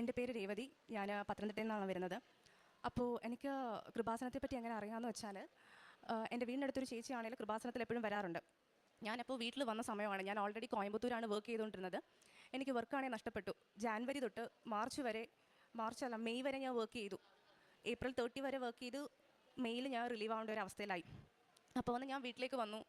എന്റെ പേര് രേവതി. ഞാൻ പത്തനംതിട്ടയിൽ നിന്നാണ് വരുന്നത്. അപ്പോൾ എനിക്ക് കൃപാസനത്തെ പറ്റി എങ്ങനെ അറിയാമെന്ന് വെച്ചാൽ എന്റെ വീടിനടുത്തൊരു ചേച്ചിയാണെങ്കിൽ കൃപാസനത്തിൽ എപ്പോഴും വരാറുണ്ട്. ഞാനപ്പോൾ വീട്ടിൽ വന്ന സമയമാണ് ഞാൻ ഓൾറെഡി കോയമ്പത്തൂരാണ് വർക്ക് ചെയ്തുകൊണ്ടിരുന്നത്. എനിക്ക് വർക്കാണെങ്കിൽ നഷ്ടപ്പെട്ടു. ജാൻവരി തൊട്ട് മാർച്ച് വരെ മാർച്ച് അല്ല മെയ് വരെ ഞാൻ വർക്ക് ചെയ്തു. ഏപ്രിൽ തേർട്ടി വരെ വർക്ക് ചെയ്തു മെയ്യിൽ ഞാൻ റിലീവ് ആവേണ്ട ഒരു അവസ്ഥയിലായി. അപ്പോൾ വന്ന് ഞാൻ വീട്ടിലേക്ക് വന്നു.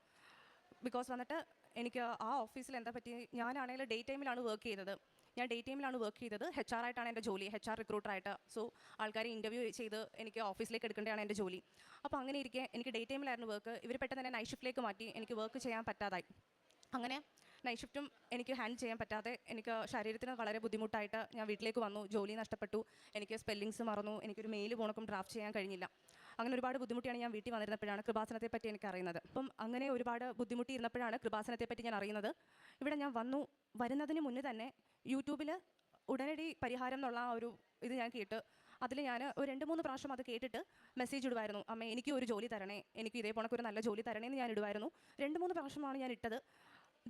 ബിക്കോസ് വന്നിട്ട് എനിക്ക് ആ ഓഫീസിൽ എന്താ പറ്റി ഞാനാണെങ്കിൽ ഡേ ടൈമിലാണ് വർക്ക് ചെയ്തത്. ഞാൻ ഡേ ടൈമിലാണ് വർക്ക് ചെയ്തത്. എച്ച് ആർ ആയിട്ടാണ് എന്റെ ജോലി. എച്ച് ആർ റിക്രൂട്ടറായിട്ട് സോ ആൾക്കാരെ ഇന്റർവ്യൂ ചെയ്ത് എനിക്ക് ഓഫീസിലേക്ക് എടുക്കേണ്ടതാണ് എന്റെ ജോലി. അപ്പോൾ അങ്ങനെ ഇരിക്കെ എനിക്ക് ഡേ ടൈമിലായിരുന്നു വർക്ക് ഇവർ പെട്ടെന്ന് തന്നെ നൈറ്റ് ഷിഫ്റ്റിലേക്ക് മാറ്റി എനിക്ക് വർക്ക് ചെയ്യാൻ പറ്റാതായി. അങ്ങനെ നൈറ്റ് ഷിഫ്റ്റും എനിക്ക് ഹാൻഡിൽ ചെയ്യാൻ പറ്റാതെ എനിക്ക് ശരീരത്തിന് വളരെ ബുദ്ധിമുട്ടായിട്ട് ഞാൻ വീട്ടിലേക്ക് വന്നു. ജോലി നഷ്ടപ്പെട്ടു. എനിക്ക് സ്പെല്ലിങ്സ് മറന്നു. എനിക്കൊരു മെയിൽ പോണക്കും ഡ്രാഫ്റ്റ് ചെയ്യാൻ കഴിഞ്ഞില്ല. അങ്ങനെ ഒരുപാട് ബുദ്ധിമുട്ടിയാണ് ഞാൻ വീട്ടിൽ വന്നിരുന്നപ്പോഴാണ് കൃപാസനത്തെ പറ്റി എനിക്ക് അറിയുന്നത്. അപ്പം അങ്ങനെ ഒരുപാട് ബുദ്ധിമുട്ടി ഇരുന്നപ്പോഴാണ് കൃപാസനത്തെ പറ്റി ഞാൻ അറിയുന്നത്. ഇവിടെ ഞാൻ വന്നു. വരുന്നതിന് മുന്നേ തന്നെ യൂട്യൂബിൽ ഉടനടി പരിഹാരം എന്നുള്ള ആ ഒരു ഇത് ഞാൻ കേട്ട് അതിൽ ഞാൻ ഒരു രണ്ട് മൂന്ന് പ്രാവശ്യം അത് കേട്ടിട്ട് മെസ്സേജ് ഇടുമായിരുന്നു അമ്മ എനിക്ക് ഒരു ജോലി തരണേ. എനിക്ക് ഇതേ പോണക്ക് ഒരു നല്ല ജോലി തരണേ എന്ന് ഞാൻ ഇടുമായിരുന്നു രണ്ട് മൂന്ന് പ്രാവശ്യമാണ് ഞാൻ ഇട്ടത്.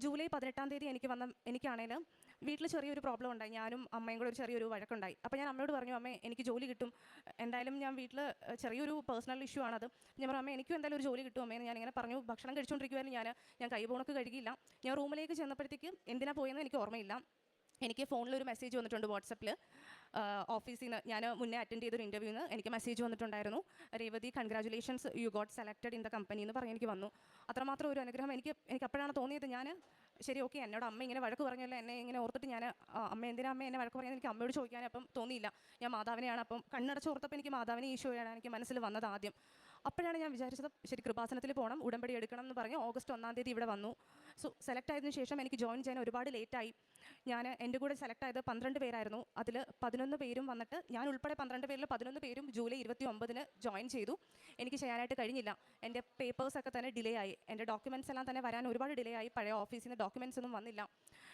ജൂലൈ പതിനെട്ടാം തീയതി എനിക്ക് വന്ന എനിക്കാണേലും വീട്ടിൽ ചെറിയൊരു പ്രോബ്ലം ഉണ്ടായി. ഞാനും അമ്മയും കൂടെ ഒരു ചെറിയൊരു വഴക്കുണ്ടായി. അപ്പോൾ ഞാൻ അമ്മയോട് പറഞ്ഞു അമ്മേ എനിക്ക് ജോലി കിട്ടും. എന്തായാലും ഞാൻ വീട്ടിൽ ചെറിയൊരു പേഴ്സണൽ ഇഷ്യൂ ആണത്. ഞാൻ പറഞ്ഞു അമ്മ എനിക്കും എന്തായാലും ഒരു ജോലി കിട്ടും. അമ്മേന്ന് ഞാൻ ഇങ്ങനെ പറഞ്ഞു. ഭക്ഷണം കഴിച്ചുകൊണ്ടിരിക്കുവായിരുന്നു ഞാൻ ഞാൻ കൈ പോണൊക്കെ കഴുകിയില്ല. ഞാൻ റൂമിലേക്ക് ചെന്നപ്പോഴത്തേക്ക് എന്തിനാ പോയെന്ന് എനിക്ക് ഓർമ്മയില്ല. എനിക്ക് ഫോണിൽ ഒരു മെസ്സേജ് വന്നിട്ടുണ്ട് വാട്സപ്പിൽ ഓഫീസിൽ നിന്ന് ഞാൻ മുന്നേ അറ്റൻഡ് ചെയ്തൊരു ഇന്റർവ്യൂന്ന് എനിക്ക് മെസ്സേജ് വന്നിട്ടുണ്ടായിരുന്നു. Revathi congratulations you got selected in the company എന്ന് പറഞ്ഞ് എനിക്ക് വന്നു. അത്രമാത്രം ഒരു അനുഗ്രഹം എനിക്ക് എനിക്ക് അപ്പോഴാണ് തോന്നിയത്. ഞാൻ ശരി ഓക്കെ എന്നോട് അമ്മ ഇങ്ങനെ വഴക്ക് പറഞ്ഞല്ലോ എന്നെ ഇങ്ങനെ ഓർത്തിട്ട് ഞാൻ അമ്മ എന്തിനാ അമ്മ എന്നെ വഴക്ക് പറഞ്ഞാൽ എനിക്ക് അമ്മയോട് ചോദിക്കാൻ അപ്പം തോന്നിയില്ല. ഞാൻ മാതാവിനെയാണ് അപ്പം കണ്ണടച്ച് ഓർത്തപ്പോൾ എനിക്ക് മാതാവിനെ ഈശോയാണ് എനിക്ക് മനസ്സിൽ വന്നത് ആദ്യം. അപ്പോഴാണ് ഞാൻ വിചാരിച്ചത് ശരി കൃപാസനത്തിൽ പോകണം ഉടമ്പടി എടുക്കണം എന്ന് പറഞ്ഞ് ഓഗസ്റ്റ് ഒന്നാം തീയതി ഇവിടെ വന്നു. സോ സെലക്ട് ആയതിനു ശേഷം എനിക്ക് ജോയിൻ ചെയ്യാൻ ഒരുപാട് ലേറ്റായി ഞാൻ എന്റെ കൂടെ സെലക്ട് ആയത് പന്ത്രണ്ട് പേരായിരുന്നു. അതിൽ പതിനൊന്ന് പേരും വന്നിട്ട് ഞാൻ ഉൾപ്പെടെ പന്ത്രണ്ട് പേരിൽ പതിനൊന്ന് പേരും ജൂലൈ ഇരുപത്തി ഒമ്പതിന് ജോയിൻ ചെയ്തു. എനിക്ക് ചെയ്യാനായിട്ട് കഴിഞ്ഞില്ല. എന്റെ പേപ്പേഴ്സൊക്കെ തന്നെ ഡിലേ ആയി. എന്റെ ഡോക്യുമെന്റ്സ് എല്ലാം തന്നെ വരാൻ ഒരുപാട് ഡിലേ ആയി. പഴയ ഓഫീസിൽ നിന്ന് ഡോക്യുമെന്റ്സ് ഒന്നും വന്നില്ല.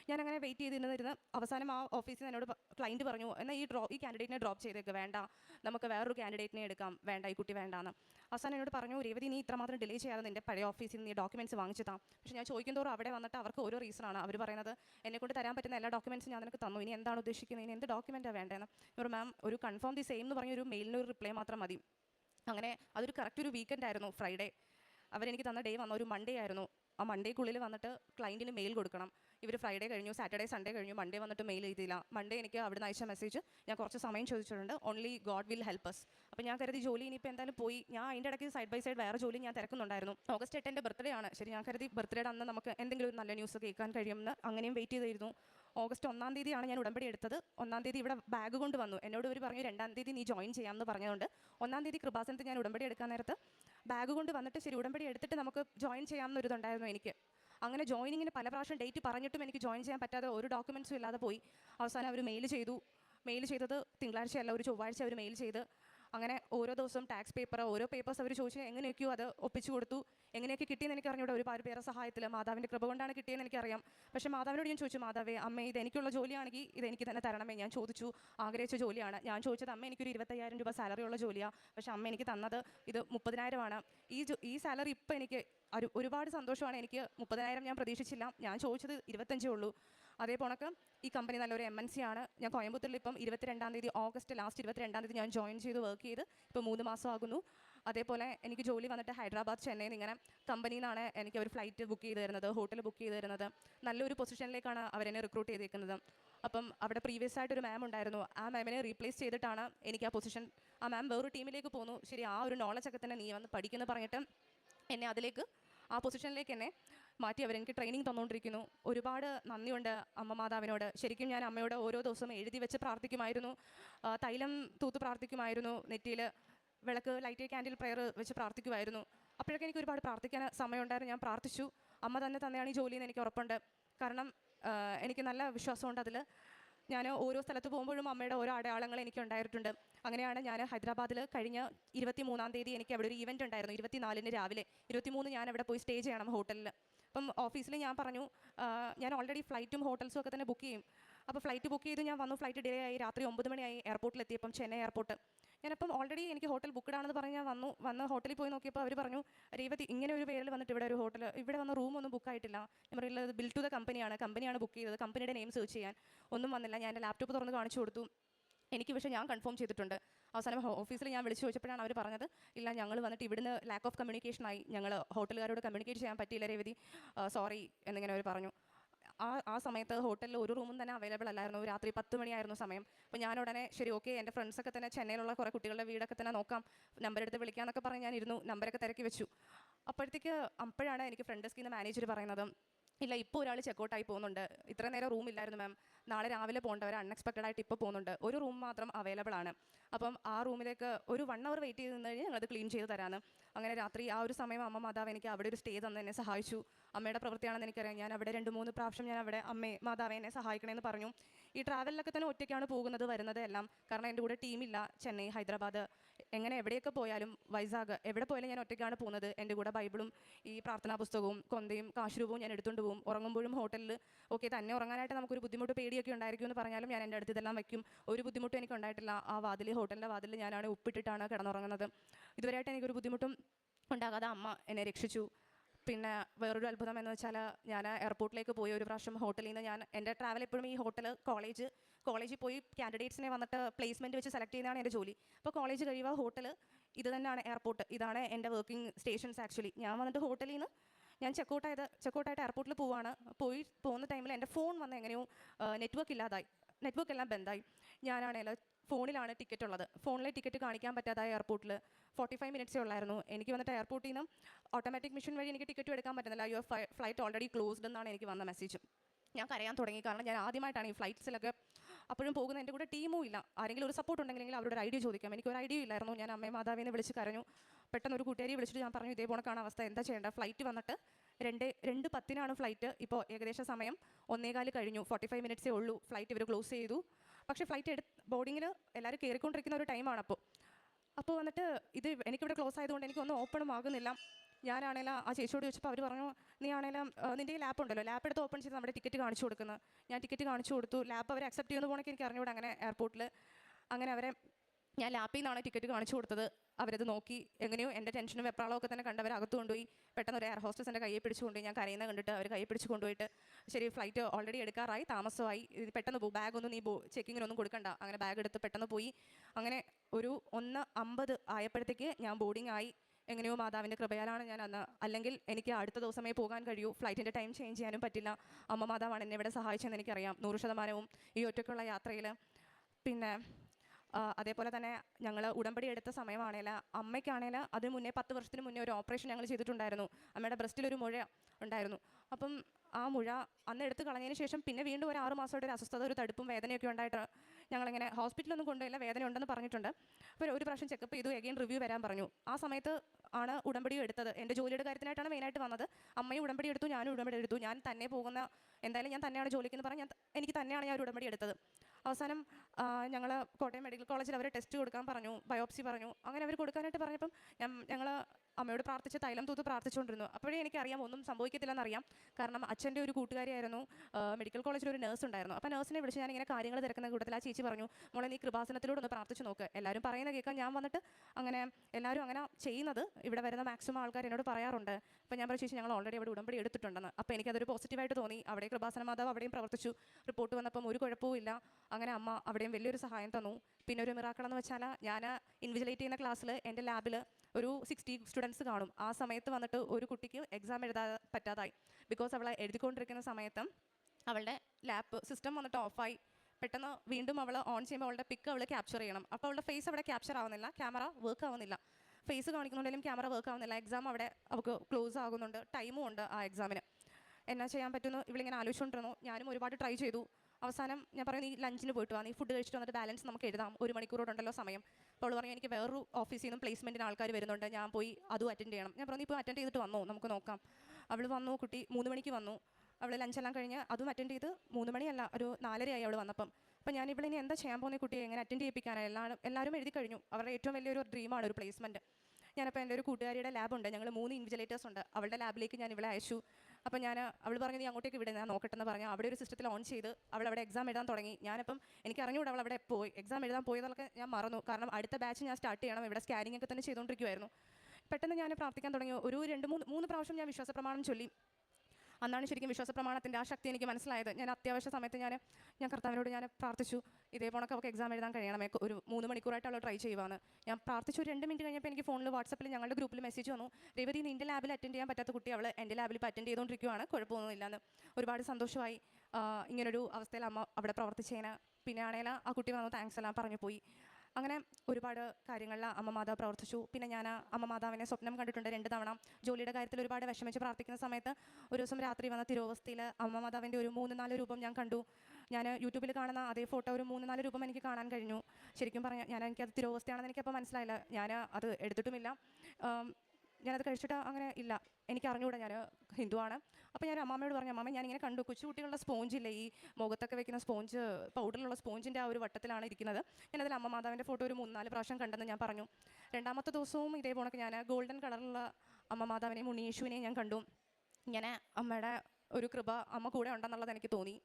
ഞാൻ അങ്ങനെ വെയിറ്റ് ചെയ്തിരുന്നിരുന്ന് അവസാനം ആ ഓഫീസിൽ എന്നോട് ക്ലയന്റ് പറഞ്ഞു എന്നാൽ ഈ ഡ്രോ ഈ കാൻഡിഡേറ്റിനെ ഡ്രോപ്പ് ചെയ്തേക്ക് വേണ്ട. നമുക്ക് വേറൊരു കാൻഡിഡേറ്റിനെ എടുക്കാം. വേണ്ട ഈ കുട്ടി വേണ്ടാന്ന്. അവസാനം എന്നോട് പറഞ്ഞു രേവതി നീ ഇത്രമാത്രം ഡിലേ ചെയ്യാതെ നിന്റെ പഴയ ഓഫീസിൽ നിന്ന് ഈ ഡോക്യുമെന്റ്സ് വാങ്ങിച്ചു താ. പക്ഷേ ഞാൻ ചോദിക്കും തോറും അവിടെ വന്നിട്ട് അവർക്ക് ഓരോ റീസണാണ് അവർ പറയുന്നത് എന്നെ കൊണ്ട് തരാൻ പറ്റുന്ന എല്ലാ ഡോക്യുമെന്റ്സും ഞാൻ നിനക്ക് തന്നു. ഇനി എന്താണ് ഉദ്ദേശിക്കുന്നത്? ഇനി എന്ത് ഡോക്യുമെന്റാണ് വേണ്ടതെന്ന് ഒരു മാം ഒരു കൺഫേം ദി സെയിം എന്ന് പറഞ്ഞ ഒരു മെയിലിന് ഒരു റിപ്ലൈ മാത്രം മതി. അങ്ങനെ അതൊരു കറക്റ്റ് ഒരു വീക്കെൻഡ് ആയിരുന്നു ഫ്രൈഡേ അവരെനിക്ക് തന്ന ഡേ വന്ന ഒരു മൺഡേ ആയിരുന്നു. ആ മൺഡേക്കുള്ളിൽ വന്നിട്ട് ക്ലയന്റിന് മെയിൽ കൊടുക്കണം. ഇവർ ഫ്രൈഡേ കഴിഞ്ഞു സാറ്റർഡേ സൺഡേ കഴിഞ്ഞു മൺഡേ വന്നിട്ട് മെയിൽ ചെയ്തില്ല മൺഡേ എനിക്ക് അവിടുന്ന് അയച്ച മെസ്സേജ് ഞാൻ കുറച്ച് സമയം ചോദിച്ചിട്ടുണ്ട്. Only God will help us. അപ്പോൾ ഞാൻ കരുതി ജോലി ഇനിയിപ്പോൾ എന്തായാലും പോയി. ഞാൻ അതിന്റെ ഇടയ്ക്ക് സൈഡ് ബൈ സൈഡ് വേറെ ജോലി ഞാൻ തിരക്കുന്നുണ്ടായിരുന്നു. ഓഗസ്റ്റ് എട്ട് എന്റെ ബർത്ത്ഡേ ആണ്. ശരി ഞാൻ കരുതി ബർത്ത്ഡേ അന്ന് നമുക്ക് എന്തെങ്കിലും ഒരു നല്ല ന്യൂസ് കേൾക്കാൻ കഴിയുമെന്ന് അങ്ങനെയും വെയിറ്റ് ചെയ്തിരുന്നു. ഓഗസ്റ്റ് ഒന്നാം തീയതിയാണ് ഞാൻ ഉടമ്പടി എടുത്തത്. ഒന്നാം തീയതി ഇവിടെ ബാഗ് കൊണ്ട് വന്നു. എന്നോട് ഒരു പറഞ്ഞു രണ്ടാം തീയതി നീ ജോയിൻ ചെയ്യാമെന്ന് പറഞ്ഞതുകൊണ്ട്. ഒന്നാം തീയതി കൃപാസനത്തിൽ ഞാൻ ഉടമ്പടി എടുക്കാൻ നേരത്ത് ബാഗ് കൊണ്ട് വന്നിട്ട് ശരി ഉടമ്പടി എടുത്തിട്ട് നമുക്ക് ജോയിൻ ചെയ്യാമെന്നൊരിതുണ്ടായിരുന്നു എനിക്ക്. അങ്ങനെ ജോയിനിങ്ങിന് പല പ്രാവശ്യം ഡേറ്റ് പറഞ്ഞിട്ടും എനിക്ക് ജോയിൻ ചെയ്യാൻ പറ്റാതെ ഒരു ഡോക്യുമെന്റ്സും ഇല്ലാതെ പോയി. അവസാനം അവർ മെയിൽ ചെയ്തു. മെയിൽ ചെയ്തത് തിങ്കളാഴ്ചയല്ല ഒരു ചൊവ്വാഴ്ച അവർ മെയിൽ ചെയ്ത്. അങ്ങനെ ഓരോ ദിവസവും ടാക്സ് പേപ്പർ ഓരോ പേപ്പേഴ്സ് അവർ ചോദിച്ചു എങ്ങനെയൊക്കെയോ അത് ഒപ്പിച്ചു കൊടുത്തു. എങ്ങനെയൊക്കെ കിട്ടിയെന്ന് എനിക്ക് അറിഞ്ഞൂടെ ഒരുപാട് പേരെ സഹായത്തിൽ മാതാവിന്റെ കൃപ കൊണ്ടാണ് കിട്ടിയെന്ന് എനിക്കറിയാം. പക്ഷേ മാതാവിനോട് ഞാൻ ചോദിച്ചു മാതാവേ അമ്മ ഇത് എനിക്കുള്ള ജോലിയാണെങ്കിൽ ഇത് എനിക്ക് തന്നെ തരണമേ ഞാൻ ചോദിച്ചു. ആഗ്രഹിച്ച ജോലിയാണ്. ഞാൻ ചോദിച്ചത് അമ്മ എനിക്കൊരു ഇരുപത്തയ്യായിരം രൂപ സാലറി ഉള്ള ജോലിയാണ് പക്ഷേ അമ്മ എനിക്ക് തന്നത് ഇത് മുപ്പതിനായിരമാണ്. ഈ ഈ സാലറി ഇപ്പം എനിക്ക് ഒരു ഒരുപാട് സന്തോഷമാണ്. എനിക്ക് മുപ്പതിനായിരം ഞാൻ പ്രതീക്ഷിച്ചില്ല. ഞാൻ ചോദിച്ചത് ഇരുപത്തഞ്ചേ ഉള്ളൂ. അതേ പോണക്ക് ഈ കമ്പനി നല്ലൊരു എം എൻ സി ആണ്. ഞാൻ കോയമ്പത്തൂരിൽ ഇപ്പം ഇരുപത്തിരണ്ടാം തീയതി ഓഗസ്റ്റ് ലാസ്റ്റ് ഇരുപത്തിരണ്ടാം തീയതി ഞാൻ ജോയിൻ ചെയ്ത് വർക്ക് ചെയ്ത് ഇപ്പോൾ മൂന്ന് മാസം ആകുന്നു. അതേപോലെ എനിക്ക് ജോലി വന്നിട്ട് ഹൈദരാബാദ് ചെന്നൈയിൽ നിന്ന് ഇങ്ങനെ കമ്പനിയിൽ നിന്നാണ് എനിക്ക് അവർ ഫ്ലൈറ്റ് ബുക്ക് ചെയ്ത് തരുന്നത് ഹോട്ടൽ ബുക്ക് ചെയ്ത് തരുന്നത്. നല്ലൊരു പൊസിഷനിലേക്കാണ് അവരെന്നെ റിക്രൂട്ട് ചെയ്തേക്കുന്നത്. അപ്പം അവിടെ പ്രീവിയസ് ആയിട്ട് ഒരു മാം ഉണ്ടായിരുന്നു. ആ മാമിനെ റീപ്ലേസ് ചെയ്തിട്ടാണ് എനിക്ക് ആ പൊസിഷൻ ആ മാം വേറൊരു ടീമിലേക്ക് പോന്നു. ശരി ആ ഒരു നോളജ് ഒക്കെ തന്നെ നീ വന്ന് പഠിക്കുന്നു പറഞ്ഞിട്ട് എന്നെ അതിലേക്ക് ആ പൊസിഷനിലേക്ക് എന്നെ മാറ്റി അവരെനിക്ക് ട്രെയിനിങ് തന്നുകൊണ്ടിരിക്കുന്നു ഒരുപാട് നന്ദിയുണ്ട് അമ്മ മാതാവിനോട്. ശരിക്കും ഞാൻ അമ്മയോട് ഓരോ ദിവസവും എഴുതി വെച്ച് പ്രാർത്ഥിക്കുമായിരുന്നു. തൈലം തൂത്ത് പ്രാർത്ഥിക്കുമായിരുന്നു. നെറ്റിയിൽ വിളക്ക് ലൈറ്റ് ക്യാൻഡിൽ പ്രെയർ വെച്ച് പ്രാർത്ഥിക്കുമായിരുന്നു. അപ്പോഴൊക്കെ എനിക്ക് ഒരുപാട് പ്രാർത്ഥിക്കാൻ സമയമുണ്ടായിരുന്നു. ഞാൻ പ്രാർത്ഥിച്ചു. അമ്മ തന്നെ തന്നെയാണ് ഈ ജോലിയെന്ന് എനിക്ക് ഉറപ്പുണ്ട്. കാരണം എനിക്ക് നല്ല വിശ്വാസമുണ്ട് അതിൽ. ഞാൻ ഓരോ സ്ഥലത്ത് പോകുമ്പോഴും അമ്മയുടെ ഓരോ അടയാളങ്ങൾ എനിക്ക് ഉണ്ടായിട്ടുണ്ട്. അങ്ങനെയാണ് ഞാൻ ഹൈദരാബാദിൽ കഴിഞ്ഞ ഇരുപത്തി മൂന്നാം തീയതി എനിക്ക് അവിടെ ഒരു ഇവന്റ് ഉണ്ടായിരുന്നു. ഇരുപത്തിനാലിന് രാവിലെ. ഇരുപത്തിമൂന്ന് ഞാൻ അവിടെ പോയി സ്റ്റേ ചെയ്യണം ഹോട്ടലിൽ. അപ്പം ഓഫീസിൽ ഞാൻ പറഞ്ഞു ഞാൻ ഓൾറെഡി ഫ്ലൈറ്റും ഹോട്ടൽസും ഒക്കെ തന്നെ ബുക്ക് ചെയ്യും. അപ്പോൾ ഫ്ലൈറ്റ് ബുക്ക് ചെയ്ത് ഞാൻ വന്നു. ഫ്ലൈറ്റ് ഡിലേ ആയി. രാത്രി ഒമ്പത് മണിയായി എയർപോർട്ടിൽ എയർപോർട്ടിലെത്തിയപ്പം ചെന്നൈ എയർപോർട്ട് ഞാനപ്പം ഓൾറെഡി എനിക്ക് ഹോട്ടൽ ബുക്ക്ഡ് ആണെന്ന് പറഞ്ഞ് ഞാൻ വന്നു. വന്ന് ഹോട്ടലിൽ പോയി നോക്കിയപ്പോൾ അവർ പറഞ്ഞു രേവതി ഇങ്ങനെ ഒരു പേരിൽ വന്നിട്ട് ഇവിടെ ഒരു ഹോട്ടൽ ഇവിടെ വന്ന റൂം ഒന്നും ബുക്ക് ആയിട്ടില്ല. ഞാൻ പറയുന്നത് ബിൽ ടു ദ കമ്പനിയാണ് കമ്പനിയാണ് ബുക്ക് ചെയ്തത്. കമ്പനിയുടെ നെയിം സെർച്ച് ചെയ്യാൻ. ഒന്നും വന്നില്ല. ഞാൻ എന്റെ ലാപ്ടോപ്പ് തുറന്ന് കാണിച്ചു കൊടുത്തു. എനിക്ക് പക്ഷേ ഞാൻ കൺഫേം ചെയ്തിട്ടുണ്ട്. അവസാനം ഓഫീസിൽ ഞാൻ വിളിച്ചു ചോദിച്ചപ്പോഴാണ് അവർ പറഞ്ഞത് ഇല്ല ഞങ്ങൾ വന്നിട്ട് ഇവിടുന്ന് ലാക്ക് ഓഫ് കമ്മ്യൂണിക്കേഷൻ ആയി. ഞങ്ങൾ ഹോട്ടലുകാരോട് കമ്മ്യൂണിക്കേറ്റ് ചെയ്യാൻ പറ്റിയില്ല രേവതി. സോറി എന്നിങ്ങനെ അവർ പറഞ്ഞു. ആ ആ സമയത്ത് ഹോട്ടലിൽ ഒരു റൂമും തന്നെ അവൈലബിൾ അല്ലായിരുന്നു. രാത്രി പത്ത് മണിയായിരുന്നു സമയം. അപ്പോൾ ഞാൻ ഉടനെ ശരി ഓക്കെ എന്റെ ഫ്രണ്ട്സൊക്കെ തന്നെ ചെന്നൈയിലുള്ള കുറേ കുട്ടികളുടെ വീടൊക്കെ തന്നെ നോക്കാം. നമ്പർ എടുത്ത് വിളിക്കാമെന്നൊക്കെ പറഞ്ഞ് ഞാൻ ഇരുന്നു. നമ്പരൊക്കെ തിരക്കി വെച്ചു. അപ്പോഴത്തേക്ക് അപ്പോഴാണ് എനിക്ക് ഫ്രണ്ട് ഡെസ്കിൽ നിന്ന് മാനേജർ പറയുന്നത്. ഇല്ല ഇപ്പോൾ ഒരാൾ ചെക്കൗട്ടായി പോകുന്നുണ്ട്. ഇത്ര നേരം റൂം ഇല്ലായിരുന്നു മാം നാളെ രാവിലെ പോകേണ്ടവർ അൺഎക്സ്പെക്റ്റഡ് ആയിട്ട് ഇപ്പോൾ പോകുന്നുണ്ട്. ഒരു റൂം മാത്രം അവൈലബിൾ ആണ്. അപ്പം ആ റൂമിലേക്ക് ഒരു വൺ അവർ വെയിറ്റ് ചെയ്ത് കഴിഞ്ഞാൽ ഞങ്ങളത് ക്ലീൻ ചെയ്ത് തരാമെന്ന് അങ്ങനെ രാത്രി ആ ഒരു സമയം അമ്മ മാതാവ് എനിക്ക് അവിടെ ഒരു സ്റ്റേ തന്ന് എന്നെ സഹായിച്ചു. അമ്മയുടെ പ്രവൃത്തിയാണെന്ന് എനിക്കറിയാം. ഞാൻ അവിടെ രണ്ട് മൂന്ന് പ്രാവശ്യം ഞാൻ അവിടെ അമ്മയെ മാതാവ് എന്നെ സഹായിക്കണമെന്ന് പറഞ്ഞു. ഈ ട്രാവലിലൊക്കെ തന്നെ ഒറ്റയ്ക്കാണ് പോകുന്നത് വരുന്നത് എല്ലാം. കാരണം എന്റെ കൂടെ ടീമില്ല ചെന്നൈ ഹൈദരാബാദ്. എങ്ങനെ എവിടെയൊക്കെ പോയാലും വൈസാഗ് എവിടെ പോയാലും ഞാൻ ഒറ്റയ്ക്കാണ് പോകുന്നത്. എന്റെ കൂടെ ബൈബിളും ഈ പ്രാർത്ഥനാ പുസ്തകവും കൊന്തയും കാശുരൂപവും ഞാൻ എടുത്തുകൊണ്ട് പോകും. ഉറങ്ങുമ്പോഴും ഹോട്ടലിൽ ഓക്കെ തന്നെ ഉറങ്ങാനായിട്ട് നമുക്കൊരു ബുദ്ധിമുട്ട് പേടിയൊക്കെ ഉണ്ടായിരിക്കും എന്ന് പറഞ്ഞാലും ഞാൻ എന്റെ അടുത്ത് ഇതെല്ലാം വയ്ക്കും ഒരു ബുദ്ധിമുട്ടും എനിക്ക് ഉണ്ടായിട്ടില്ല. ആ വാതിൽ ഹോട്ടലിന്റെ വാതിൽ ഞാനാണ് ഉപ്പിട്ടിട്ടാണ് കിടന്നുറങ്ങുന്നത്. ഇതുവരെയായിട്ട് എനിക്കൊരു ബുദ്ധിമുട്ടും ഉണ്ടാകാതെ അമ്മ എന്നെ രക്ഷിച്ചു. പിന്നെ വേറൊരു അത്ഭുതം എന്ന് വെച്ചാൽ ഞാൻ എയർപോർട്ടിലേക്ക് പോയി ഒരു പ്രാവശ്യം ഹോട്ടലിൽ നിന്ന് ഞാൻ എന്റെ ട്രാവൽ എപ്പോഴും ഈ ഹോട്ടൽ കോളേജ് കോളേജിൽ പോയി കാൻഡിഡേറ്റ്സിനെ വന്നിട്ട് പ്ലേസ്മെന്റ് വെച്ച് സെലക്ട് ചെയ്യുന്നതാണ് എന്റെ ജോലി. അപ്പോൾ കോളേജ് കഴിയുമ്പോൾ ഹോട്ടൽ ഇത് തന്നെയാണ് എയർപോർട്ട് ഇതാണ് എന്റെ വർക്കിംഗ് സ്റ്റേഷൻസ് ആക്ച്വലി ഞാൻ വന്നിട്ട് ഹോട്ടലിൽ നിന്ന് ഞാൻ ചെക്കൗട്ട് ആയത് ചെക്കൗട്ടായിട്ട് എയർപോർട്ടിൽ പോവാണ്. പോയി പോകുന്ന ടൈമിൽ എന്റെ ഫോൺ വന്ന് എങ്ങനെയോ നെറ്റ്വർക്ക് ഇല്ലാതായി. നെറ്റ്വർക്ക് എല്ലാം ബന്ധായി ഞാനാണെങ്കിൽ ഫോണിലാണ് ടിക്കറ്റ് ഉള്ളത് ഫോണിലെ ടിക്കറ്റ് കാണിക്കാൻ പറ്റാതായ എയർപോർട്ടിൽ ഫോർട്ടി ഫൈവ് മിനിറ്റ്സേ ഉള്ളായിരുന്നു. എനിക്ക് വന്നിട്ട് എയർപോർട്ടിൽ നിന്ന് ഓട്ടോമാറ്റിക് മിഷൻ വഴി എനിക്ക് ടിക്കറ്റ് എടുക്കാൻ പറ്റുന്നില്ല. യുവർ ഫ്ലൈറ്റ് ഓൾറെഡി ക്ലോസ്ഡ് എന്നാണ് എനിക്ക് വന്ന മെസ്സേജ് ഞാൻ കരയാൻ തുടങ്ങി. കാരണം ഞാൻ ആദ്യമായിട്ടാണ് ഈ ഫ്ലൈറ്റ്സിലൊക്കെ അപ്പോഴും പോകുന്ന. എന്റെ കൂടെ ടീമും ഇല്ല. ആരെങ്കിലും ഒരു സപ്പോർട്ട് ഉണ്ടെങ്കിൽ അവരുടെ ഐഡിയ ചോദിക്കാം. എനിക്ക് ഒരു ഐഡിയ ഇല്ലായിരുന്നു. ഞാൻ അമ്മയും മാതാവിനെ വിളിച്ച് കരഞ്ഞു. പെട്ടെന്ന് ഒരു കൂട്ടുകാരി വിളിച്ചിട്ട് ഞാൻ പറഞ്ഞു ഇതേപോണക്കാണ് അവസ്ഥ. എന്താ ചെയ്യേണ്ട ഫ്ലൈറ്റ് വന്നിട്ട് രണ്ട് രണ്ട് പത്തിനാണ് ഫ്ലൈറ്റ് ഇപ്പോൾ ഏകദേശം സമയം ഒന്നേകാൽ കഴിഞ്ഞു. ഫോർട്ടി ഫൈവ് മിനിറ്റ്സേ ഉള്ളൂ. ഫ്ലൈറ്റ് ഇവർ ക്ലോസ് ചെയ്തു. പക്ഷേ ഫ്ലൈറ്റ് എടു ബോർഡിങ്ങിൽ എല്ലാവരും കയറിക്കൊണ്ടിരിക്കുന്ന ഒരു ടൈമാണ് അപ്പോൾ അപ്പോൾ വന്നിട്ട് ഇത് എനിക്കിവിടെ ക്ലോസ് ആയതുകൊണ്ട് എനിക്കൊന്നും ഓപ്പണും ആകുന്നില്ല. ഞാനാണേലും ആ ചേച്ചിയോട് ചോദിച്ചപ്പോൾ അവർ പറഞ്ഞു നീ ആണേലും നിന്റെ ലാപ്പ് ഉണ്ടല്ലോ ലാപ്പ് എടുത്ത് ഓപ്പൺ ചെയ്ത് നമ്മുടെ ടിക്കറ്റ് കാണിച്ചു കൊടുക്കുന്നത് ഞാൻ ടിക്കറ്റ് കാണിച്ചു കൊടുത്തു. ലാപ്പ് അവർ അക്സെപ്റ്റ് ചെയ്യുന്ന പോകണമെങ്കിൽ എനിക്ക് അറിഞ്ഞുകൂടെ അങ്ങനെ എയർപോർട്ടിൽ അങ്ങനെ അവരെ ഞാൻ ലാപ്പിൽ നിന്നാണ് ടിക്കറ്റ് കാണിച്ചു കൊടുത്തത്. അവരത് നോക്കി എങ്ങനെയോ എന്റെ ടെൻഷനും വെപ്രാളവും ഒക്കെ തന്നെ കണ്ടവർ അകത്ത് കൊണ്ടുപോയി. പെട്ടെന്ന് ഒരു എയർ ഹോസ്റ്റസിന്റെ കയ്യെ പിടിച്ചു കൊണ്ടുപോയി. ഞാൻ കരയുന്ന കണ്ടിട്ട് അവർ കൈ പിടിച്ചു കൊണ്ടുപോയിട്ട് ശരി ഫ്ലൈറ്റ് ഓൾറെഡി എടുക്കാറായി താമസമായി. ഇത് പെട്ടെന്ന് പോകും ബാഗൊന്നും നീ ബോ ചെക്കിങ്ങിനൊന്നും കൊടുക്കണ്ട. അങ്ങനെ ബാഗ് എടുത്ത് പെട്ടെന്ന് പോയി. അങ്ങനെ ഒരു ഒന്ന് അമ്പത് ആയപ്പോഴത്തേക്ക് ഞാൻ ബോർഡിംഗ് ആയി. എങ്ങനെയോ മാതാവിന്റെ കൃപയാലാണ് ഞാൻ അന്ന്. അല്ലെങ്കിൽ എനിക്ക് അടുത്ത ദിവസമേ പോകാൻ കഴിയൂ. ഫ്ലൈറ്റിന്റെ ടൈം ചേഞ്ച് ചെയ്യാനും പറ്റില്ല. അമ്മ മാതാവാണ് എന്നെ ഇവിടെ സഹായിച്ചതെന്ന് എനിക്കറിയാം. നൂറ് ശതമാനവും ഈ ഒറ്റയ്ക്കുള്ള യാത്രയിൽ. പിന്നെ അതേപോലെ തന്നെ ഞങ്ങൾ ഉടമ്പടി എടുത്ത സമയമാണേൽ അമ്മയ്ക്കാണേൽ അതിന് മുന്നേ പത്ത് വർഷത്തിന് മുന്നേ ഒരു ഓപ്പറേഷൻ ഞങ്ങൾ ചെയ്തിട്ടുണ്ടായിരുന്നു. അമ്മയുടെ ബ്രസ്റ്റിലൊരു മുഴ ഉണ്ടായിരുന്നു. അപ്പം ആ മുഴ അന്ന് എടുത്ത് കളഞ്ഞതിന് ശേഷം പിന്നെ വീണ്ടും ഒരു ആറ് മാസമായിട്ട് ഒരു അസ്വസ്ഥത ഒരു തടുപ്പും വേദനയൊക്കെ ഉണ്ടായിട്ട് ഞങ്ങളിങ്ങനെ ഹോസ്പിറ്റലൊന്നും കൊണ്ടുപോയില്ല. വേദന ഉണ്ടെന്ന് പറഞ്ഞിട്ടുണ്ട്. അപ്പോൾ ഒരു പ്രാവശ്യം ചെക്കപ്പ് ചെയ്തു. എഗെയിൻ റിവ്യൂ വരാൻ പറഞ്ഞു. ആ സമയത്ത് ആണ് ഉടമ്പടി എടുത്തത്. എന്റെ ജോലിയുടെ കാര്യത്തിനായിട്ടാണ് മെയിനായിട്ട് വന്നത്. അമ്മയും ഉടമ്പടി എടുത്തു ഞാനും ഉടമ്പടി എടുത്തു. ഞാൻ തന്നെ പോകുന്ന എന്തായാലും ഞാൻ തന്നെയാണ് ജോലിക്ക് എന്ന് പറഞ്ഞാൽ എനിക്ക് തന്നെയാണ് ഞാൻ ഒരു ഉടമ്പടി എടുത്തത്. അവസാനം ഞങ്ങൾ കോട്ടയം മെഡിക്കൽ കോളേജിൽ അവർ ടെസ്റ്റ് കൊടുക്കാൻ പറഞ്ഞു ബയോപ്സി പറഞ്ഞു. അങ്ങനെ അവർ കൊടുക്കാനായിട്ട് പറഞ്ഞപ്പം ഞങ്ങൾ അമ്മയോട് പ്രാർത്ഥിച്ച് തൈലം തൂത്ത് പ്രാർത്ഥിച്ചുകൊണ്ടിരുന്നു. അപ്പോഴേ എനിക്കറിയാം ഒന്നും സംഭവിക്കത്തില്ലെന്നറിയാം. കാരണം അച്ഛന്റെ ഒരു കൂട്ടുകാരിയായിരുന്നു മെഡിക്കൽ കോളേജിൽ ഒരു നേഴ്സ് ഉണ്ടായിരുന്നു. അപ്പോൾ നേഴ്സിനെ വിളിച്ച് ഞാൻ ഇങ്ങനെ കാര്യങ്ങൾ തിരക്കുന്ന കൂട്ടത്തിൽ ആ ചേച്ചി പറഞ്ഞു മോളെ നീ കൃപാസനത്തിലൂടെ ഒന്ന് പ്രാർത്ഥിച്ച് നോക്ക്. എല്ലാവരും പറയുന്ന കേൾക്കാൻ ഞാൻ വന്നിട്ട് അങ്ങനെ എല്ലാവരും അങ്ങനെ ചെയ്യുന്നത് ഇവിടെ വരുന്ന മാക്സിമം ആൾക്കാർ എന്നോട് പറയാറുണ്ട്. അപ്പോൾ ഞാൻ പറഞ്ഞു ചേച്ചി ഞങ്ങൾ ഓൾറെഡി അവിടെ ഉടമ്പടി എടുത്തിട്ടുണ്ടെന്ന്. അപ്പോൾ എനിക്കതൊരു പോസിറ്റീവായിട്ട് തോന്നി. അവിടെ കൃപാസന മാതാവ് അവിടെയും പ്രവർത്തിച്ചു. റിപ്പോർട്ട് വന്നപ്പം ഒരു കുഴപ്പവും ഇല്ല. അങ്ങനെ അമ്മ അവിടെയും വലിയൊരു സഹായം തന്നു. പിന്നെ ഒരു മിറാക്കളെന്ന് വെച്ചാൽ ഞാൻ ഇൻവിജിലേറ്റ് ചെയ്യുന്ന ക്ലാസ്സിൽ എന്റെ ലാബിൽ ഒരു സിക്സ്റ്റി സ്റ്റുഡൻസ് കാണും. ആ സമയത്ത് വന്നിട്ട് ഒരു കുട്ടിക്ക് എക്സാം എഴുതാ പറ്റാതായി. ബിക്കോസ് അവളെ എഴുതിക്കൊണ്ടിരിക്കുന്ന സമയത്ത് അവളുടെ ലാപ്പ് സിസ്റ്റം വന്നിട്ട് ഓഫായി പെട്ടെന്ന് വീണ്ടും അവൾ ഓൺ ചെയ്യുമ്പോൾ അവളുടെ പിക്ക് അവൾ ക്യാപ്ചർ ചെയ്യണം. അപ്പോൾ അവളുടെ ഫേസ് അവിടെ ക്യാപ്ചർ ആവുന്നില്ല. ക്യാമറ വർക്ക് ആവുന്നില്ല. ഫേസ് കാണിക്കുന്നുണ്ടെങ്കിലും ക്യാമറ വർക്ക് ആവുന്നില്ല. എക്സാം അവിടെ അവൾക്ക് ക്ലോസ് ആകുന്നുണ്ട്. ടൈമും ഉണ്ട് ആ എക്സാമിന് എന്നാ ചെയ്യാൻ പറ്റുമെന്ന് ഇവളിങ്ങനെ ആലോചിച്ചുകൊണ്ടിരുന്നു ഞാനും ഒരുപാട് ട്രൈ ചെയ്തു. അവസാനം ഞാൻ പറഞ്ഞു ഈ ലഞ്ചിൽ പോയിട്ട് വാ. ഈ ഫുഡ് കഴിച്ചിട്ട് വന്നിട്ട് ബാലൻസ് നമുക്ക് എഴുതാം. ഒരു മണിക്കൂറോടുണ്ടല്ലോ സമയം. അപ്പോൾ അവൾ പറഞ്ഞു എനിക്ക് വേറൊരു ഓഫീസിൽ നിന്നും പ്ലേസ്മെന്റിന് ആൾക്കാർ വരുന്നുണ്ട്. ഞാൻ പോയി അതും അറ്റൻഡ് ചെയ്യണം. ഞാൻ പറഞ്ഞു ഇപ്പോൾ അറ്റൻഡ് ചെയ്തിട്ട് വന്നോ? നമുക്ക് നോക്കാം. അവൾ വന്നു കുട്ടി മൂന്ന് മണിക്ക് വന്നു. അവൾ ലഞ്ചെല്ലാം കഴിഞ്ഞ് അതും അറ്റൻഡ് ചെയ്ത് മൂന്ന് മണിയല്ല ഒരു നാലരയായി അവൾ വന്നപ്പം. അപ്പം ഞാൻ ഇവിടെ ഇനി എന്താ ചെയ്യാൻ പോകുന്ന? കുട്ടിയെ എങ്ങനെ അറ്റൻഡ് ചെയ്യിപ്പിക്കാനാണ് എല്ലാവരും എല്ലാവരും എഴുതി കഴിഞ്ഞു. അവരുടെ ഏറ്റവും വലിയൊരു ഡ്രീമാണ് ഒരു പ്ലേസ്മെന്റ് ഞാനപ്പോൾ എന്റെ ഒരു കൂട്ടുകാരിയുടെ ലാബുണ്ട് ഞങ്ങൾ മൂന്ന് ഇൻവിജിലേറ്റേഴ്സ് ഉണ്ട്. അവളുടെ ലാബിലേക്ക് ഞാൻ ഇവിടെ അയച്ചു. അപ്പോൾ ഞാൻ അവൾ പറഞ്ഞു നീ അങ്ങോട്ടേക്ക് വിടുക ഞാൻ നോക്കട്ടെ എന്ന് പറഞ്ഞു അവിടെ ഒരു സിസ്റ്റത്തിൽ ഓൺ ചെയ്ത് അവൾ അവിടെ എക്സാം എഴുതാൻ തുടങ്ങി. ഞാനിപ്പം എനിക്ക് അറിഞ്ഞുകൂടെ അവൾ അവിടെ പോയി. എക്സാം എഴുതാൻ പോയതൊക്കെ ഞാൻ മറന്നു. കാരണം അടുത്ത ബാച്ച് ഞാൻ സ്റ്റാർട്ട് ചെയ്യണം. ഇവിടെ സ്കാനിങ് ഒക്കെ തന്നെ ചെയ്തുകൊണ്ടിരിക്കുമായിരുന്നു പെട്ടെന്ന് ഞാൻ പ്രാർത്ഥിക്കാൻ തുടങ്ങി. ഒരു രണ്ട് മൂന്ന് മൂന്ന് പ്രാവശ്യം ഞാൻ വിശ്വാസ പ്രമാണം ചൊല്ലി. അന്നാണ് ശരിക്കും വിശ്വാസ പ്രമാണത്തിന്റെ ആ ശക്തി എനിക്ക് മനസ്സിലായത്. ഞാൻ അത്യാവശ്യ സമയത്ത് ഞാൻ ഞാൻ കർത്താവിനോട് ഞാൻ പ്രാർത്ഥിച്ചു ഇതേ പോണൊക്കെ അവൾക്ക് എക്സാം എഴുതാൻ കഴിയണമേ. ഒരു മൂന്ന് മണിക്കൂറായിട്ട് അവൾ ട്രൈ ചെയ്യുവാണ് ഞാൻ പ്രാർത്ഥിച്ചു ഒരു രണ്ട് മിനിറ്റ് കഴിഞ്ഞപ്പോൾ എനിക്ക് ഫോണിൽ വാട്സപ്പിൽ ഞങ്ങളുടെ ഗ്രൂപ്പിൽ മെസ്സേജ് വന്നു. രേവതി നിന്റെ ലാബിൽ അറ്റൻഡ് ചെയ്യാൻ പറ്റാത്ത കുട്ടി അവൾ എന്റെ ലാബിൽ ഇപ്പോൾ അറ്റൻഡ് ചെയ്തുകൊണ്ടിരിക്കുവാണ് കുഴപ്പമൊന്നുമില്ലെന്ന് ഒരുപാട് സന്തോഷമായി. ഇങ്ങനൊരു അവസ്ഥയിൽ അമ്മ അവിടെ പ്രവർത്തിച്ചതിന് പിന്നെ ആണെങ്കിൽ ആ കുട്ടി വന്നു താങ്ക്സ് എല്ലാം പറഞ്ഞു പോയി. അങ്ങനെ ഒരുപാട് കാര്യങ്ങളിൽ അമ്മ മാതാവ് പ്രവർത്തിച്ചു. പിന്നെ ഞാൻ അമ്മ മാതാവിനെ സ്വപ്നം കണ്ടിട്ടുണ്ട് രണ്ട് തവണ. ജോലിയുടെ കാര്യത്തിൽ ഒരുപാട് വിഷമിച്ച് പ്രാർത്ഥിക്കുന്ന സമയത്ത് ഒരു ദിവസം രാത്രി വന്ന തിരുവസ്ഥയിൽ അമ്മ മാതാവിന്റെ ഒരു മൂന്ന് നാല് രൂപം ഞാൻ കണ്ടു. ഞാൻ യൂട്യൂബിൽ കാണുന്ന അതേ ഫോട്ടോ ഒരു മൂന്ന് നാല് രൂപം എനിക്ക് കാണാൻ കഴിഞ്ഞു. ശരിക്കും പറഞ്ഞാൽ ഞാൻ എനിക്കത് തിരുവസ്ഥയാണെന്ന് എനിക്കപ്പോൾ മനസ്സിലായില്ല. ഞാൻ അത് എടുത്തിട്ടുമില്ല. ഞാനത് കഴിച്ചിട്ട് അങ്ങനെ ഇല്ല. എനിക്ക് അറിഞ്ഞുകൂടാ ഞാൻ ഹിന്ദുവാണ്. അപ്പോൾ ഞാൻ അമ്മാമ്മയോട് പറഞ്ഞു അമ്മാമ്മ ഞാനിങ്ങനെ കണ്ടു കൊച്ചുകുട്ടികളുടെ സ്പോഞ്ച് ഇല്ലേ ഈ മുഖത്തൊക്കെ വെക്കുന്ന സ്പോഞ്ച് പൗഡറിലുള്ള സ്പോഞ്ചിന്റെ ആ ഒരു വട്ടത്തിലാണ് ഇരിക്കുന്നത്. ഞാനതിൽ അമ്മ മാതാവിന്റെ ഫോട്ടോ ഒരു മൂന്നാൽ പ്രാവശ്യം കണ്ടെന്ന് ഞാൻ പറഞ്ഞു. രണ്ടാമത്തെ ദിവസവും ഇതേ പോണക്ക് ഞാൻ ഗോൾഡൻ കളറുള്ള അമ്മ മാതാവിനെയും ഉണ്ണിയേശുവിനെയും ഞാൻ കണ്ടു. ഇങ്ങനെ അമ്മയുടെ ഒരു കൃപ അമ്മ കൂടെ ഉണ്ടെന്നുള്ളത് എനിക്ക് തോന്നി.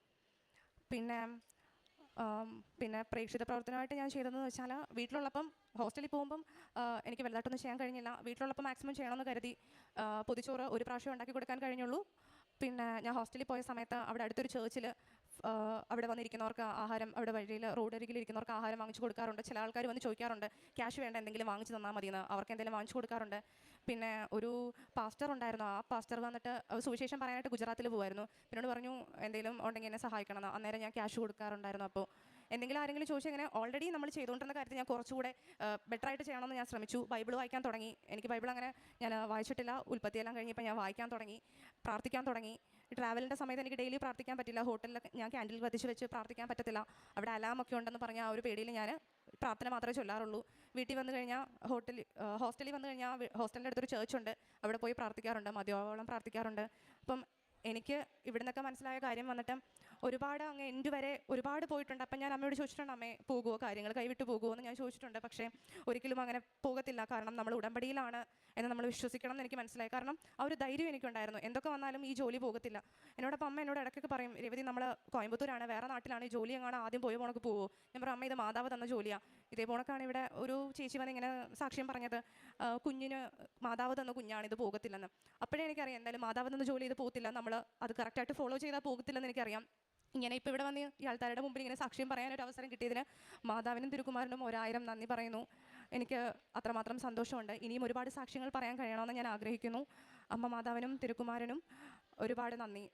പിന്നെ പിന്നെ പ്രേക്ഷിത പ്രവർത്തനമായിട്ട് ഞാൻ ചെയ്തതെന്ന് വെച്ചാൽ വീട്ടിലുള്ളപ്പം ഹോസ്റ്റലിൽ പോകുമ്പം എനിക്ക് വലുതായിട്ടൊന്നും ചെയ്യാൻ കഴിഞ്ഞില്ല. വീട്ടിലുള്ളപ്പോൾ മാക്സിമം ചെയ്യണമെന്ന് കരുതി പൊതിച്ചോറ് ഒരു പ്രാവശ്യം ഉണ്ടാക്കി കൊടുക്കാൻ കഴിഞ്ഞുള്ളൂ. പിന്നെ ഞാൻ ഹോസ്റ്റലിൽ പോയ സമയത്ത് അവിടെ അടുത്തൊരു ചേർച്ചിൽ അവിടെ വന്നിരിക്കുന്നവർക്ക് ആഹാരം അവിടെ വഴിയിൽ റോഡരികിൽ ഇരിക്കുന്നവർക്ക് ആഹാരം വാങ്ങിച്ചു കൊടുക്കാറുണ്ട്. ചില ആൾക്കാർ വന്ന് ചോദിക്കാറുണ്ട് ക്യാഷ് വേണ്ട എന്തെങ്കിലും വാങ്ങിച്ചു തന്നാൽ മതിയെന്ന്. അവർക്ക് എന്തെങ്കിലും വാങ്ങിച്ചു കൊടുക്കാറുണ്ട്. പിന്നെ ഒരു പാസ്റ്റർ ഉണ്ടായിരുന്നു. ആ പാസ്റ്റർ വന്നിട്ട് സുവിശേഷം പറയാനായിട്ട് ഗുജറാത്തിൽ പോകുമായിരുന്നു പിന്നോട് പറഞ്ഞു എന്തെങ്കിലും ഉണ്ടെങ്കിൽ എന്നെ സഹായിക്കണം അന്നേരം ഞാൻ ക്യാഷ് കൊടുക്കാറുണ്ടായിരുന്നു അപ്പോൾ. എന്തെങ്കിലും ആരെങ്കിലും ചോദിച്ചാൽ ഇങ്ങനെ ഓൾറെഡി നമ്മൾ ചെയ്തുകൊണ്ടിരുന്ന കാര്യത്തിൽ ഞാൻ കുറച്ചുകൂടെ ബെറ്റർ ആയിട്ട് ചെയ്യണമെന്ന് ഞാൻ ശ്രമിച്ചു. ബൈബിൾ വായിക്കാൻ തുടങ്ങി. എനിക്ക് ബൈബിൾ അങ്ങനെ ഞാൻ വായിച്ചിട്ടില്ല വായിച്ചിട്ടില്ല. ഉൽപ്പത്തിയെല്ലാം കഴിഞ്ഞപ്പോൾ ഞാൻ വായിക്കാൻ തുടങ്ങി പ്രാർത്ഥിക്കാൻ തുടങ്ങി. ട്രാവലിന്റെ സമയത്ത് എനിക്ക് ഡെയിലി പ്രാർത്ഥിക്കാൻ പറ്റില്ല. ഹോട്ടലിൽ ഞാൻ ക്യാൻഡിൽ കത്തിച്ച് വെച്ച് പ്രാർത്ഥിക്കാൻ പറ്റത്തില്ല. അവിടെ അലാം ഒക്കെ ഉണ്ടെന്ന് പറഞ്ഞ ആ ഒരു പേടിയിൽ ഞാൻ പ്രാർത്ഥന മാത്രമേ ചൊല്ലാറുള്ളൂ. വീട്ടിൽ വന്നു കഴിഞ്ഞാൽ ഹോട്ടലിൽ ഹോസ്റ്റലിൽ വന്നു കഴിഞ്ഞാൽ ഹോസ്റ്റലിന്റെ അടുത്തൊരു ചേർച്ച് ഉണ്ട്. അവിടെ പോയി പ്രാർത്ഥിക്കാറുണ്ട്. മതിയോളം പ്രാർത്ഥിക്കാറുണ്ട്. അപ്പം എനിക്ക് ഇവിടെ നിന്നൊക്കെ മനസ്സിലായ കാര്യം വന്നിട്ട് ഒരുപാട് അങ്ങ് എന്റെ വരെ ഒരുപാട് പോയിട്ടുണ്ട്. അപ്പം ഞാൻ അമ്മയോട് ചോദിച്ചിട്ടുണ്ട് അമ്മേ പോകുമോ കാര്യങ്ങൾ കൈവിട്ട് പോകുമോ എന്ന് ഞാൻ ചോദിച്ചിട്ടുണ്ട്. പക്ഷേ ഒരിക്കലും അങ്ങനെ പോകത്തില്ല. കാരണം നമ്മൾ ഉടമ്പടിയിലാണ് എന്ന് നമ്മൾ വിശ്വസിക്കണം എന്ന് എനിക്ക് മനസ്സിലായി. കാരണം ആ ഒരു ധൈര്യം എനിക്കുണ്ടായിരുന്നു. എന്തൊക്കെ വന്നാലും ഈ ജോലി പോകത്തില്ല. എന്നോടൊപ്പം അമ്മ എന്നോട് ഇടയ്ക്കൊക്കെ പറയും രവതി നമ്മൾ കോയമ്പത്തൂരാണ്. വേറെ നാട്ടിലാണ് ഈ ജോലി. എങ്ങാണ് ആദ്യം പോയി പോണക്ക് പോകുമോ ഞാൻ പറയും അമ്മ ഇത് മാതാവ് തന്ന ജോലിയാണ് ഇതേ പോണക്കാണ് ഇവിടെ ഒരു ചേച്ചി വന്ന് ഇങ്ങനെ സാക്ഷ്യം പറഞ്ഞത്. കുഞ്ഞിന് മാതാവ് തന്ന കുഞ്ഞാണ് ഇത് പോകത്തില്ലെന്ന്. അപ്പോഴേ എനിക്കറിയാം എന്തായാലും മാതാവ് തന്ന ജോലി ഇത് പോകത്തില്ല. നമ്മൾ അത് കറക്റ്റായിട്ട് ഫോളോ ചെയ്താൽ പോകത്തില്ലെന്ന് എനിക്കറിയാം. ഇങ്ങനെ ഇപ്പോൾ ഇവിടെ വന്ന് ഈ ആൾക്കാരുടെ മുമ്പിൽ ഇങ്ങനെ സാക്ഷ്യം പറയാനൊരു അവസരം കിട്ടിയതിന് മാതാവിനും തിരുക്കുമാരനും ഒരായിരം നന്ദി പറയുന്നു. എനിക്ക് അത്രമാത്രം സന്തോഷമുണ്ട്. ഇനിയും ഒരുപാട് സാക്ഷ്യങ്ങൾ പറയാൻ കഴിയണമെന്ന് ഞാൻ ആഗ്രഹിക്കുന്നു. അമ്മ മാതാവിനും തിരുക്കുമാരനും ഒരുപാട് നന്ദി.